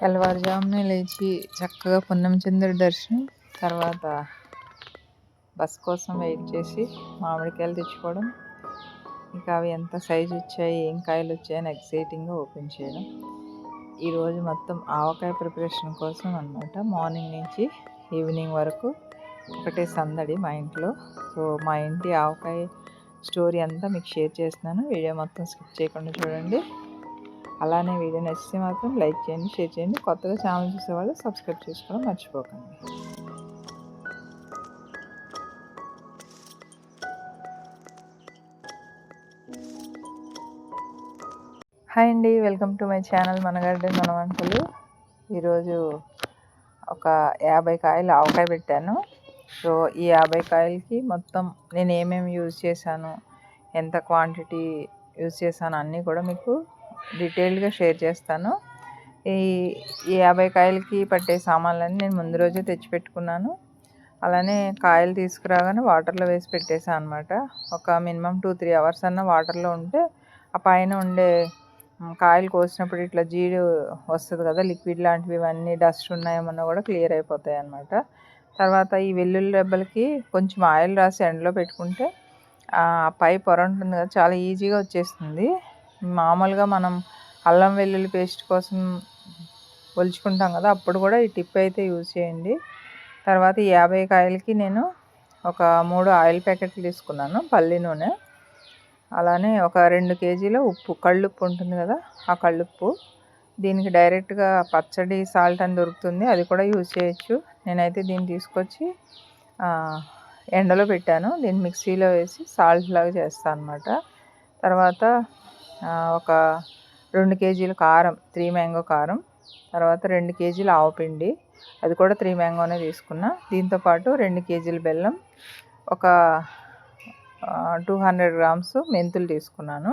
తెల్లవారుజామునే లేచి చక్కగా పున్నం దర్శనం తర్వాత బస్ కోసం వెయిట్ చేసి మామిడికాయలు తెచ్చుకోవడం. ఇంకా అవి ఎంత సైజు వచ్చాయి ఏం కాయలు వచ్చాయని ఎక్సైటింగ్గా ఓపెన్ చేయడం. ఈరోజు మొత్తం ఆవకాయ ప్రిపరేషన్ కోసం అనమాట మార్నింగ్ నుంచి ఈవినింగ్ వరకు ఒకటే సందడి మా ఇంట్లో. సో మా ఇంటి ఆవకాయ స్టోరీ అంతా మీకు షేర్ చేస్తున్నాను. వీడియో మొత్తం స్కిప్ చేయకుండా చూడండి. అలానే వీడియో నచ్చితే మాత్రం లైక్ చేయండి షేర్ చేయండి. కొత్తగా ఛానల్ చూసేవాళ్ళు సబ్స్క్రైబ్ చేసుకోవడం మర్చిపోకండి. హాయ్ అండి. వెల్కమ్ టు మై ఛానల్ మన గార్డెన్ మన వంటలు ఈరోజు ఒక యాభై కాయలు ఆవకాయ పెట్టాను. సో ఈ యాభై కాయలకి మొత్తం నేను ఏమేమి యూజ్ చేశాను ఎంత క్వాంటిటీ యూజ్ చేశాను అన్నీ కూడా మీకు డీటెయిల్డ్గా షేర్ చేస్తాను. ఈ ఈ యాభై కాయలకి పట్టే సామాన్లన్నీ నేను ముందు రోజే తెచ్చిపెట్టుకున్నాను. అలానే కాయలు తీసుకురాగానే వాటర్లో వేసి పెట్టేసాను అనమాట ఒక మినిమం టూ త్రీ అవర్స్ అన్న వాటర్లో ఉంటే ఆ పైన ఉండే కాయలు కోసినప్పుడు ఇట్లా జీడు వస్తుంది కదా లిక్విడ్ లాంటివి ఇవన్నీ డస్ట్ ఉన్నాయేమన్నా కూడా క్లియర్ అయిపోతాయి అనమాట తర్వాత ఈ వెల్లుల్లి రెబ్బలకి కొంచెం ఆయిల్ రాసి ఎండలో పెట్టుకుంటే ఆ పై పొర ఉంటుంది కదా చాలా ఈజీగా వచ్చేస్తుంది. మామూలుగా మనం అల్లం వెల్లుల్లి పేస్ట్ కోసం ఒలుచుకుంటాం కదా అప్పుడు కూడా ఈ టిప్ అయితే యూజ్ చేయండి. తర్వాత యాభై కాయలకి నేను ఒక మూడు ఆయిల్ ప్యాకెట్లు తీసుకున్నాను పల్లి నూనె. అలానే ఒక రెండు కేజీల ఉప్పు కళ్ళుప్పు ఉంటుంది కదా ఆ కళ్ళుప్పు. దీనికి డైరెక్ట్గా పచ్చడి సాల్ట్ అని దొరుకుతుంది అది కూడా యూజ్ చేయొచ్చు. నేనైతే దీన్ని తీసుకొచ్చి ఎండలో పెట్టాను. దీన్ని మిక్సీలో వేసి సాల్ట్ లాగా చేస్తాను అనమాట తర్వాత ఒక రెండు కేజీల కారం త్రీ మ్యాంగో కారం తర్వాత రెండు కేజీల ఆవపిండి అది కూడా త్రీ మ్యాంగోనే తీసుకున్నా. దీంతోపాటు రెండు కేజీల బెల్లం ఒక టూ హండ్రెడ్ గ్రామ్స్ మెంతులు తీసుకున్నాను.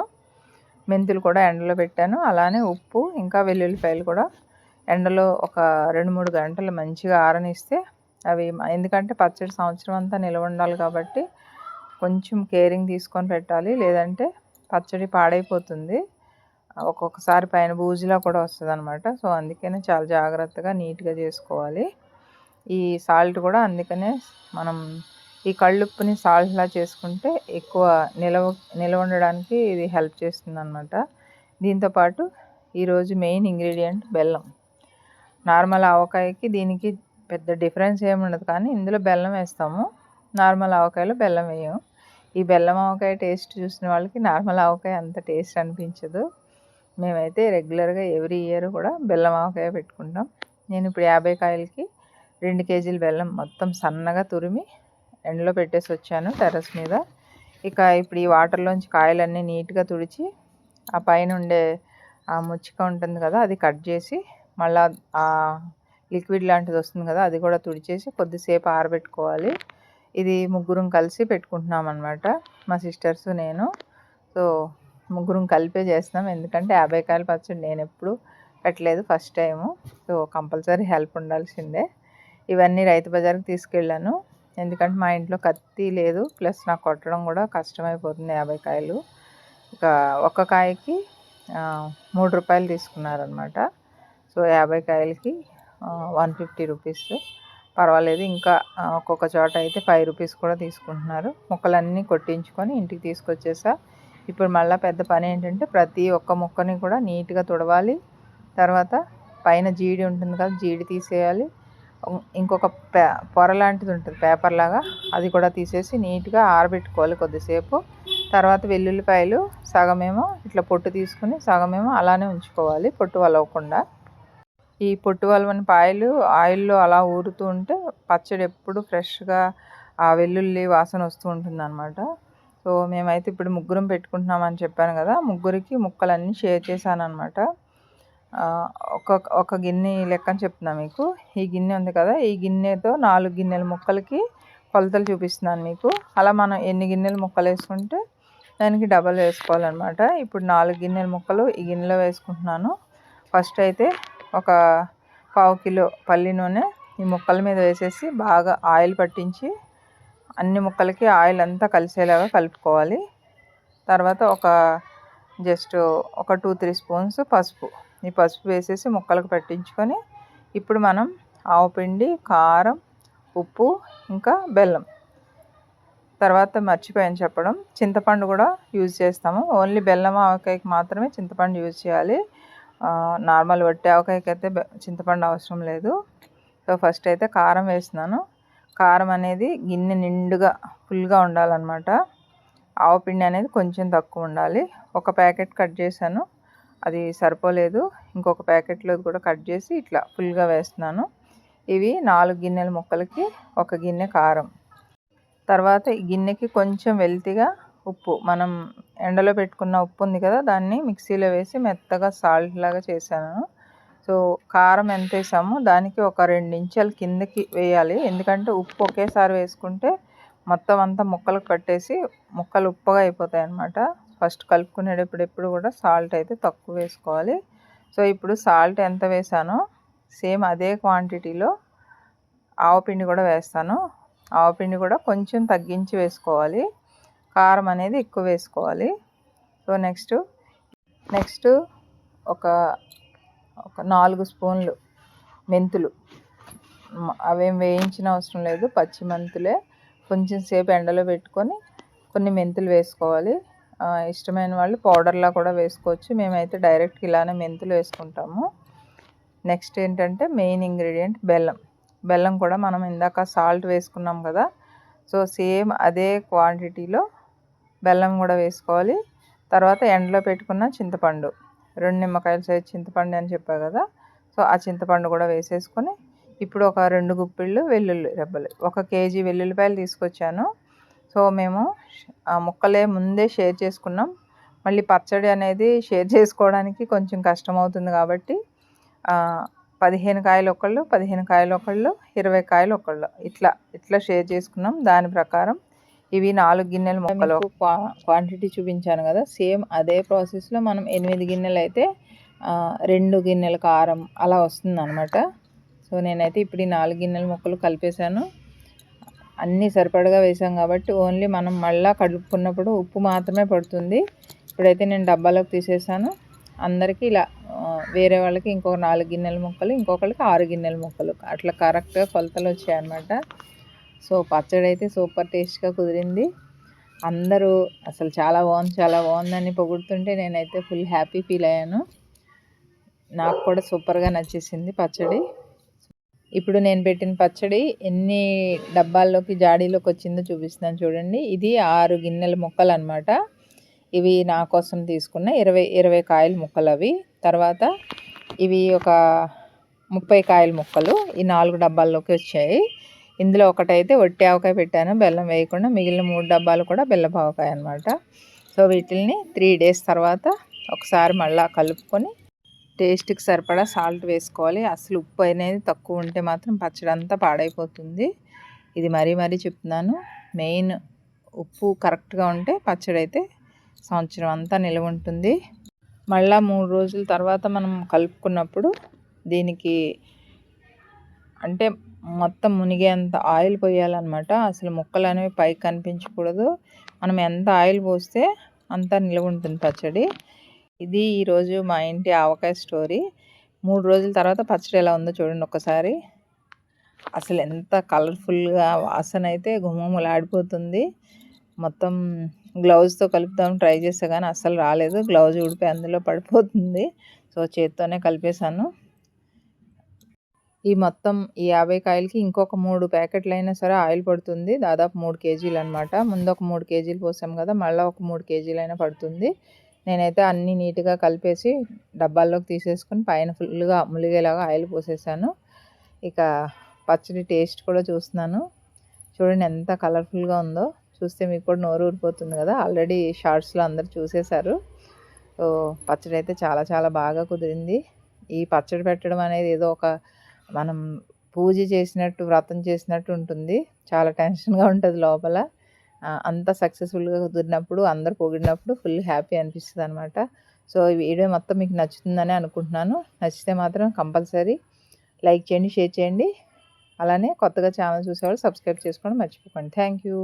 మెంతులు కూడా ఎండలో పెట్టాను. అలానే ఉప్పు ఇంకా వెల్లుల్లిపాయలు కూడా ఎండలో ఒక రెండు మూడు గంటలు మంచిగా ఆరనిస్తే అవి ఎందుకంటే పచ్చడి సంవత్సరం అంతా నిల్వ ఉండాలి కాబట్టి కొంచెం కేరింగ్ తీసుకొని పెట్టాలి. లేదంటే పచ్చడి పాడైపోతుంది. ఒక్కొక్కసారి పైన బూజులా కూడా వస్తుంది అనమాట సో అందుకనే చాలా జాగ్రత్తగా నీట్గా చేసుకోవాలి. ఈ సాల్ట్ కూడా అందుకనే మనం ఈ కళ్ళుప్పుని సాల్ట్లా చేసుకుంటే ఎక్కువ నిలవ నిలవ ఉండడానికి ఇది హెల్ప్ చేస్తుంది అనమాట దీంతోపాటు ఈరోజు మెయిన్ ఇంగ్రీడియంట్ బెల్లం. నార్మల్ ఆవకాయకి దీనికి పెద్ద డిఫరెన్స్ ఏమి ఉండదు కానీ ఇందులో బెల్లం వేస్తాము. నార్మల్ ఆవకాయలో బెల్లం వేయము ఈ బెల్లం ఆవకాయ టేస్ట్ చూసిన వాళ్ళకి నార్మల్ ఆవకాయ అంత టేస్ట్ అనిపించదు. మేమైతే రెగ్యులర్గా ఎవ్రీ ఇయర్ కూడా బెల్లం ఆవకాయ పెట్టుకుంటాం. నేను ఇప్పుడు యాభై కాయలకి రెండు కేజీల బెల్లం మొత్తం సన్నగా తురిమి ఎండలో పెట్టేసి వచ్చాను టెర్రస్ మీద. ఇక ఇప్పుడు ఈ వాటర్లోంచి కాయలన్నీ నీట్గా తుడిచి ఆ పైన ఉండే ఆ ముచ్చిక ఉంటుంది కదా అది కట్ చేసి మళ్ళీ ఆ లిక్విడ్ లాంటిది వస్తుంది కదా అది కూడా తుడిచేసి కొద్దిసేపు ఆరబెట్టుకోవాలి. ఇది ముగ్గురం కలిసి పెట్టుకుంటున్నాం అనమాట మా సిస్టర్స్ నేను. సో ముగ్గురం కలిపే చేస్తున్నాం. ఎందుకంటే యాభై కాయల పచ్చడి నేను ఎప్పుడు పెట్టలేదు first time. So compulsory help ఉండాల్సిందే. ఇవన్నీ రైతు బజార్కి తీసుకెళ్ళాను. ఎందుకంటే మా ఇంట్లో కత్తి లేదు. ప్లస్ నాకు కొట్టడం కూడా కష్టమైపోతుంది యాభై కాయలు. ఇక ఒక్క కాయకి మూడు రూపాయలు తీసుకున్నారనమాట సో యాభై కాయలకి వన్ ఫిఫ్టీ రూపీస్. పర్వాలేదు. ఇంకా ఒక్కొక్క చోట అయితే ఫైవ్ రూపీస్ కూడా తీసుకుంటున్నారు. ముక్కలన్నీ కొట్టించుకొని ఇంటికి తీసుకొచ్చేసా. ఇప్పుడు మళ్ళీ పెద్ద పని ఏంటంటే ప్రతి ఒక్క ముక్కని కూడా నీట్గా తుడవాలి. తర్వాత పైన జీడి ఉంటుంది కదా జీడి తీసేయాలి. ఇంకొక పే పొర లాంటిది ఉంటుంది పేపర్ లాగా. అది కూడా తీసేసి నీట్గా ఆరబెట్టుకోవాలి కొద్దిసేపు. తర్వాత వెల్లుల్లిపాయలు సగమేమో ఇట్లా పొట్టు తీసుకుని సగమేమో అలానే ఉంచుకోవాలి పొట్టు వలవకుండా. ఈ పొట్టు వలవని పాయలు ఆయిల్లో అలా ఊరుతూ ఉంటే పచ్చడి ఎప్పుడు ఫ్రెష్గా ఆ వెల్లుల్లి వాసన వస్తూ ఉంటుంది అనమాట సో మేమైతే ఇప్పుడు ముగ్గురం పెట్టుకుంటున్నామని చెప్పాను కదా ముగ్గురికి ముక్కలన్నీ షేర్ చేశాను అనమాట ఒక ఒక గిన్నె లెక్కని చెప్తున్నా మీకు. ఈ గిన్నె ఉంది కదా ఈ గిన్నెతో నాలుగు గిన్నెల ముక్కలకి కొలతలు చూపిస్తున్నాను మీకు. అలా మనం ఎన్ని గిన్నెలు ముక్కలు వేసుకుంటే దానికి డబల్ వేసుకోవాలన్నమాట. ఇప్పుడు నాలుగు గిన్నెల ముక్కలు ఈ గిన్నెలో వేసుకుంటున్నాను. ఫస్ట్ అయితే ఒక పావు కిలో పల్లి నూనె ఈ ముక్కల మీద వేసేసి బాగా ఆయిల్ పట్టించి అన్ని ముక్కలకి ఆయిల్ అంతా కలిసేలాగా కలుపుకోవాలి. తర్వాత ఒక జస్ట్ ఒక టూ త్రీ స్పూన్స్ పసుపు. ఈ పసుపు వేసేసి ముక్కలకు పట్టించుకొని ఇప్పుడు మనం ఆవుపిండి కారం ఉప్పు ఇంకా బెల్లం. తర్వాత మర్చిపోయాను చెప్పడం. చింతపండు కూడా యూజ్ చేస్తాము. ఓన్లీ బెల్లం ఆవకాయకి మాత్రమే చింతపండు యూజ్ చేయాలి. నార్మల్ వట్టి ఆవకాయకి అయితే చింతపండు అవసరం లేదు. సో ఫస్ట్ అయితే కారం వేస్తున్నాను. కారం అనేది గిన్నె నిండుగా ఫుల్గా ఉండాలన్నమాట. ఆవపిండి అనేది కొంచెం తక్కువ ఉండాలి. ఒక ప్యాకెట్ కట్ చేశాను. అది సరిపోలేదు. ఇంకొక ప్యాకెట్లో కూడా కట్ చేసి ఇట్లా ఫుల్గా వేస్తున్నాను. ఇవి నాలుగు గిన్నెల ముక్కలకి ఒక గిన్నె కారం. తర్వాత ఈ గిన్నెకి కొంచెం వెల్తిగా ఉప్పు. మనం ఎండలో పెట్టుకున్న ఉప్పు ఉంది కదా దాన్ని మిక్సీలో వేసి మెత్తగా సాల్ట్ లాగా చేశాను. సో కారం ఎంత వేసామో దానికి ఒక రెండు ఇంచాల కిందకి వేయాలి. ఎందుకంటే ఉప్పు ఒకేసారి వేసుకుంటే మొత్తం అంతా ముక్కలకు కట్టేసి ముక్కలు ఉప్పగా అయిపోతాయి అన్నమాట. ఫస్ట్ కలుపుకునేటప్పుడు ఎప్పుడు కూడా సాల్ట్ అయితే తక్కువ వేసుకోవాలి. సో ఇప్పుడు సాల్ట్ ఎంత వేసానో సేమ్ అదే క్వాంటిటీలో ఆవపిండి కూడా వేస్తాను. ఆవపిండి కూడా కొంచెం తగ్గించి వేసుకోవాలి. కారం అనేది ఎక్కువ వేసుకోవాలి. సో నెక్స్ట్ నెక్స్ట్ ఒక ఒక నాలుగు స్పూన్లు మెంతులు. అవేం వేయించిన అవసరం లేదు. పచ్చి మెంతులే కొంచెం సేపు ఎండలో పెట్టుకొని కొన్ని మెంతులు వేసుకోవాలి. ఇష్టమైన వాళ్ళు పౌడర్లా కూడా వేసుకోవచ్చు. మేమైతే డైరెక్ట్గా ఇలానే మెంతులు వేసుకుంటాము. నెక్స్ట్ ఏంటంటే మెయిన్ ఇంగ్రీడియంట్ బెల్లం. బెల్లం కూడా మనం ఇందాక సాల్ట్ వేసుకున్నాం కదా. సో సేమ్ అదే క్వాంటిటీలో బెల్లం కూడా వేసుకోవాలి. తర్వాత ఎండలో పెట్టుకున్న చింతపండు. రెండు నిమ్మకాయల సైజు చింతపండు అని చెప్పా కదా. సో ఆ చింతపండు కూడా వేసేసుకొని ఇప్పుడు ఒక రెండు గుప్పిళ్ళు వెల్లుల్లి రెబ్బలు. ఒక కేజీ వెల్లుల్లిపాయలు తీసుకొచ్చాను. సో మేము ఆ ముక్కలే ముందే షేర్ చేసుకున్నాం. మళ్ళీ పచ్చడి అనేది షేర్ చేసుకోవడానికి కొంచెం కష్టం అవుతుంది కాబట్టి పదిహేను కాయలు ఒకళ్ళు పదిహేను కాయలు ఒకళ్ళు ఇరవై కాయలు ఒకళ్ళు. ఇట్లా ఇట్లా షేర్ చేసుకున్నాం. దాని ప్రకారం ఇవి నాలుగు గిన్నెలు మొక్కలు. క్వాంటిటీ చూపించాను కదా సేమ్ అదే ప్రాసెస్లో మనం ఎనిమిది గిన్నెలు అయితే రెండు గిన్నెల కారం అలా వస్తుంది అనమాట సో నేనైతే ఇప్పుడు ఈ నాలుగు గిన్నెల మొక్కలు కలిపేశాను. అన్నీ సరిపడగా వేసాం కాబట్టి ఓన్లీ మనం మళ్ళీ కలుపుకున్నప్పుడు ఉప్పు మాత్రమే పడుతుంది. ఇప్పుడైతే నేను డబ్బాలోకి తీసేసాను. అందరికీ ఇలా వేరే వాళ్ళకి ఇంకొక నాలుగు గిన్నెల ముక్కలు ఇంకొకరికి ఆరు గిన్నెల ముక్కలు. అట్లా కరెక్ట్గా కొలతలు వచ్చాయన్నమాట. సో పచ్చడి అయితే సూపర్ టేస్ట్గా కుదిరింది. అందరూ అసలు చాలా బాగుంది చాలా బాగుందని పొగుడుతుంటే నేనైతే ఫుల్ హ్యాపీ ఫీల్ అయ్యాను. నాకు కూడా సూపర్గా నచ్చేసింది పచ్చడి. ఇప్పుడు నేను పెట్టిన పచ్చడి ఎన్ని డబ్బాల్లోకి జాడీలోకి వచ్చిందో చూపిస్తున్నాను చూడండి. ఇది ఆరు గిన్నెల ముక్కలు అనమాట ఇవి నా కోసం తీసుకున్న ఇరవై ఇరవై కాయల ముక్కలు అవి. తర్వాత ఇవి ఒక ముప్పై కాయల ముక్కలు. ఈ నాలుగు డబ్బాల్లోకి వచ్చాయి. ఇందులో ఒకటైతే వట్టి ఆవకాయ పెట్టాను బెల్లం వేయకుండా మిగిలిన మూడు డబ్బాలు కూడా బెల్లపావకాయ అనమాట సో వీటిని త్రీ డేస్ తర్వాత ఒకసారి మళ్ళీ కలుపుకొని టేస్ట్కి సరిపడా సాల్ట్ వేసుకోవాలి. అసలు ఉప్పు అనేది తక్కువ ఉంటే మాత్రం పచ్చడి అంతా పాడైపోతుంది. ఇది మరీ మరీ చెప్తున్నాను. మెయిన్ ఉప్పు కరెక్ట్గా ఉంటే పచ్చడి అయితే సంవత్సరం అంతా నిల్వ ఉంటుంది. మళ్ళా మూడు రోజుల తర్వాత మనం కలుపుకున్నప్పుడు దీనికి అంటే మొత్తం మునిగేంత ఆయిల్ పోయాలన్నమాట. అసలు ముక్కలు అనేవి పైకి కనిపించకూడదు. మనం ఎంత ఆయిల్ పోస్తే అంత నిలువ ఉంటుంది పచ్చడి. ఇది ఈరోజు మా ఇంటి ఆవకాయ స్టోరీ. మూడు రోజుల తర్వాత పచ్చడి ఎలా ఉందో చూడండి ఒకసారి. అసలు ఎంత కలర్ఫుల్గా వాసన అయితే గుమ్మములాడిపోతుంది. మొత్తం గ్లౌజ్తో కలుపుదాం ట్రై చేస్తే కానీ అస్సలు రాలేదు. గ్లౌజ్ ఊడిపోయి అందులో పడిపోతుంది. సో చేత్తోనే కలిపేశాను. ఈ మొత్తం ఈ యాభై కాయలకి ఇంకొక మూడు ప్యాకెట్లు అయినా సరే ఆయిల్ పడుతుంది. దాదాపు మూడు కేజీలు అనమాట ముందు ఒక మూడు కేజీలు పోసాం కదా మళ్ళీ ఒక మూడు కేజీలు అయినా పడుతుంది. నేనైతే అన్నీ నీట్గా కలిపేసి డబ్బాల్లోకి తీసేసుకొని పైన ఫుల్గా ములిగేలాగా ఆయిల్ పోసేసాను. ఇక పచ్చడి టేస్ట్ కూడా చూస్తున్నాను. చూడండి ఎంత కలర్ఫుల్గా ఉందో. చూస్తే మీకు కూడా నోరు ఊరిపోతుంది కదా. ఆల్రెడీ షార్ట్స్లో అందరు చూసేశారు. సో పచ్చడి అయితే చాలా చాలా బాగా కుదిరింది. ఈ పచ్చడి పెట్టడం అనేది ఏదో ఒక మనం పూజ చేసినట్టు వ్రతం చేసినట్టు ఉంటుంది. చాలా టెన్షన్గా ఉంటుంది లోపల. అంత సక్సెస్ఫుల్గా కుదిరినప్పుడు అందరు పొగిడినప్పుడు ఫుల్ హ్యాపీ అనిపిస్తుంది అనమాట సో ఈ వీడియో మొత్తం మీకు నచ్చుతుందని అనుకుంటున్నాను. నచ్చితే మాత్రం కంపల్సరీ లైక్ చేయండి షేర్ చేయండి. అలానే కొత్తగా ఛానల్ చూసేవాళ్ళు సబ్స్క్రైబ్ చేసుకోండి మర్చిపోకండి. Thank you.